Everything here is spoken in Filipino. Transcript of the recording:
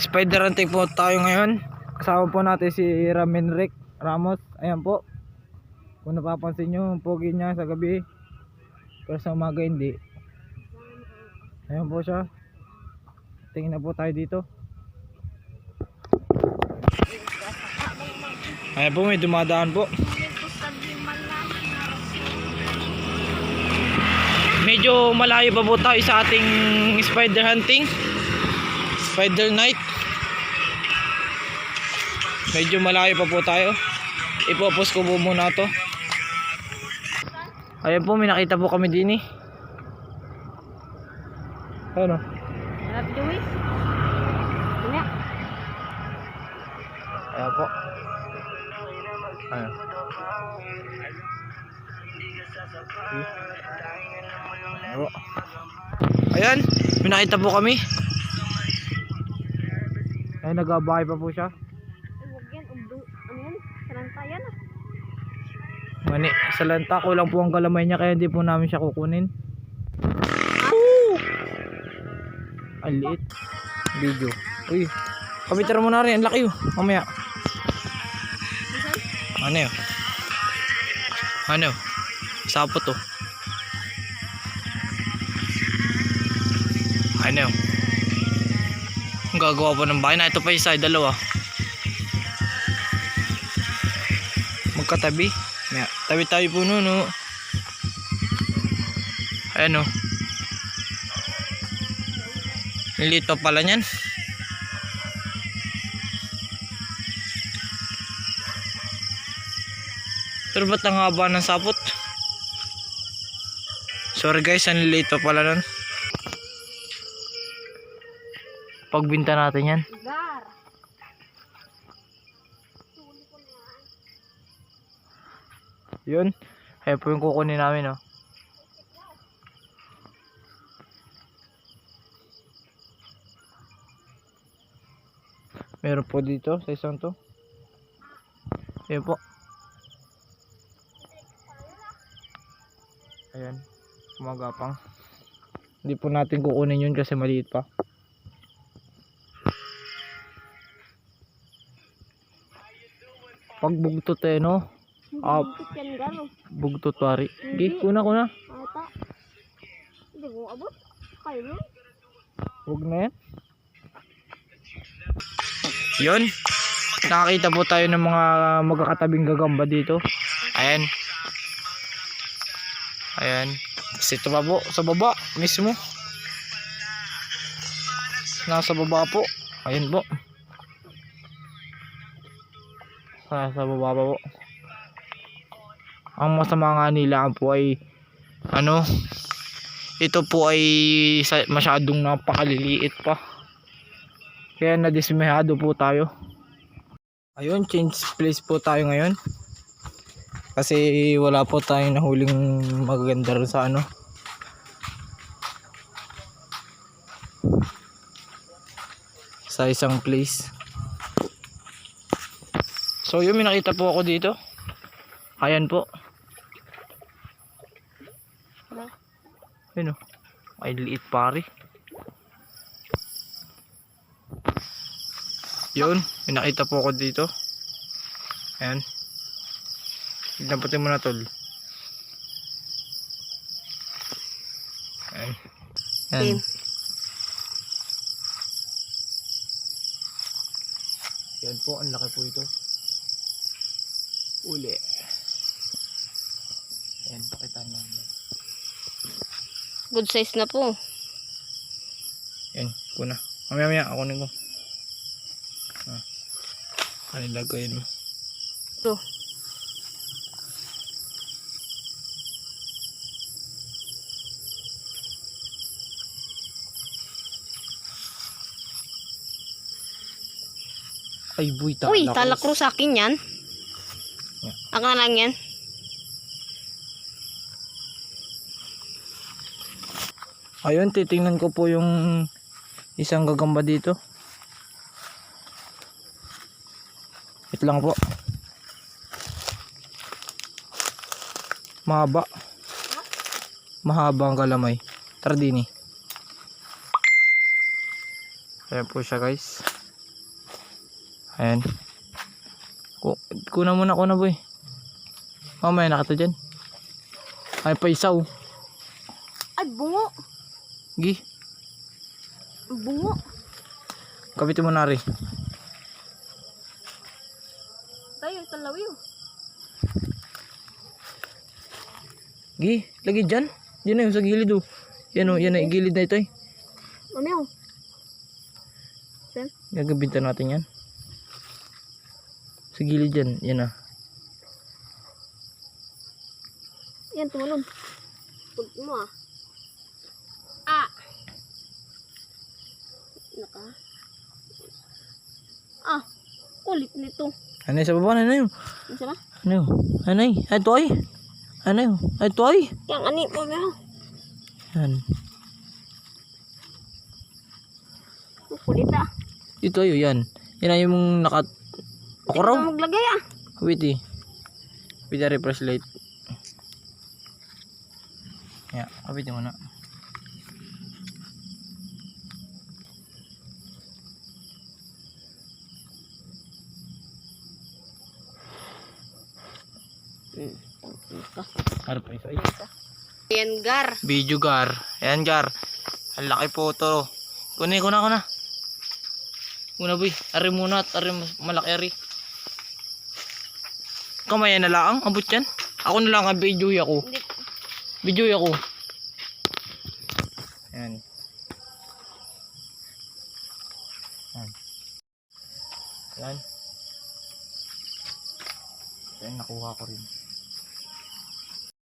Spider hunting po tayo ngayon. Kasama po natin si Ramenrick Ramos. Ayan po. Kung napapansin nyo, pogi niya sa gabi. Pero sa umaga hindi. Ayan po siya. Tingin na po tayo dito. Ayan po, may dumadaan po. Medyo malayo pa po tayo sa ating spider hunting. Spider night. Medyo malayo pa po tayo. Ipopos ko po muna to. Ayan po, may nakita po kami din eh. Ano? Ano? Ayan po. Ayan po. Ayan, may nakita po kami. Ayan, nagabahay pa po siya. Huwag yan. Umbu. Ano yan? Saranta yan ah. Mani, sa lanta kulang po ang galamay niya kaya hindi po namin siya kukunin. Ang liit. Video. Uy. Kapitara mo na rin. Ang laki oh. Mamaya. Ano yun? Ano? Sapot oh. Ano yun? Gagawa po ng bahay na. Ito pa isa. Dalawa. Magkatabi. Tabi tayo po nun, no. Ayan, oh. Lito pala niyan. Pero ba't ang haba ng sapot? Sorry guys, ang lito pala nun. Pagbinta natin yan. Yun. Ayan po yung kukunin namin, oh. Meron po dito sa isang to. Ayan po. Ayan. Kumagapang. Hindi po natin kukunin yun kasi maliit pa. Pag bugtot eh, no? Ah. garo. Bugtot wari. Sige, kuna kuna. Ata. Hindi mo abot. Kayo. Huwag na yan. Yun. Nakakita po tayo ng mga magkakatabing gagamba dito. Ayan. Ayan. Tapos ito pa po, sa baba mismo. Nasa baba po. Ayan po. Nasa baba po. Ang masama nga nila po ay ano, ito po ay masyadong napakaliliit pa. Kaya nadismehado po tayo. Ayun, change place po tayo ngayon. Kasi wala po tayong nahuling magaganda sa ano. Sa isang place. So yun, may nakita po ako dito. Ayan po. Ano? Ayun o. Ay liit pare. Yun, may nakita po ako dito. Ayan. Tignan pati mo na tol. Ayan. Ayan. Yan po, ang laki po ito. Uli. Ayan, pakita namin. Good size na po. Yan, kuna. Mamaya mamaya, ako ko. Ah. Ano lagayin mo? Ito. Ay, buy, Uy, talakros. talakro sa akin yan. Ako na lang yan. Ayun, titingnan ko po yung isang gagamba dito. Wait lang po. Mahaba. Mahaba ang kalamay. Tara din eh. Ayan po siya guys. Ayan. Ku kuna muna, kuna boy. Mamaya nakita dyan. Ay, paisaw. Ay, bungo. Gi, Bungo. kapitin mo na rin. Tayo, talawi oh. Gi, lagi dyan. Yan na yung sa gilid oh. Yan oh, yan na yung gilid na ito eh. Mamiyaw. Sen? Gagabintan natin yan. Sa gilid yan, yan ah. Yan, tumalon. Pag mo ah. Ah! Naka. Ah! Kulit nito. Ano sa baba? Ano yun? Ano sila? Ano yun? Ano yun? Ay, ito ay. Ano yun? Ay, ito ay. Yang ani, mamiyaw. Yan. Ang Kulit ah. Ito ay, yan. Yan ay yung naka... Ako raw. Ikaw maglagay ah. Wait eh. With the refresh light. Yeah, kapitin mo na. Harap isa. Ay. Yan, gar. Video gar. Ayan gar. Ang laki po to. Kunin ko na ko na. Muna boy. Ari muna at ari malaki ari. Kamay na lang. Abot yan. Ako na lang ang video ako. Hindi. Video ako. Ayan. Ayan. Ayan. Nakuha ko rin.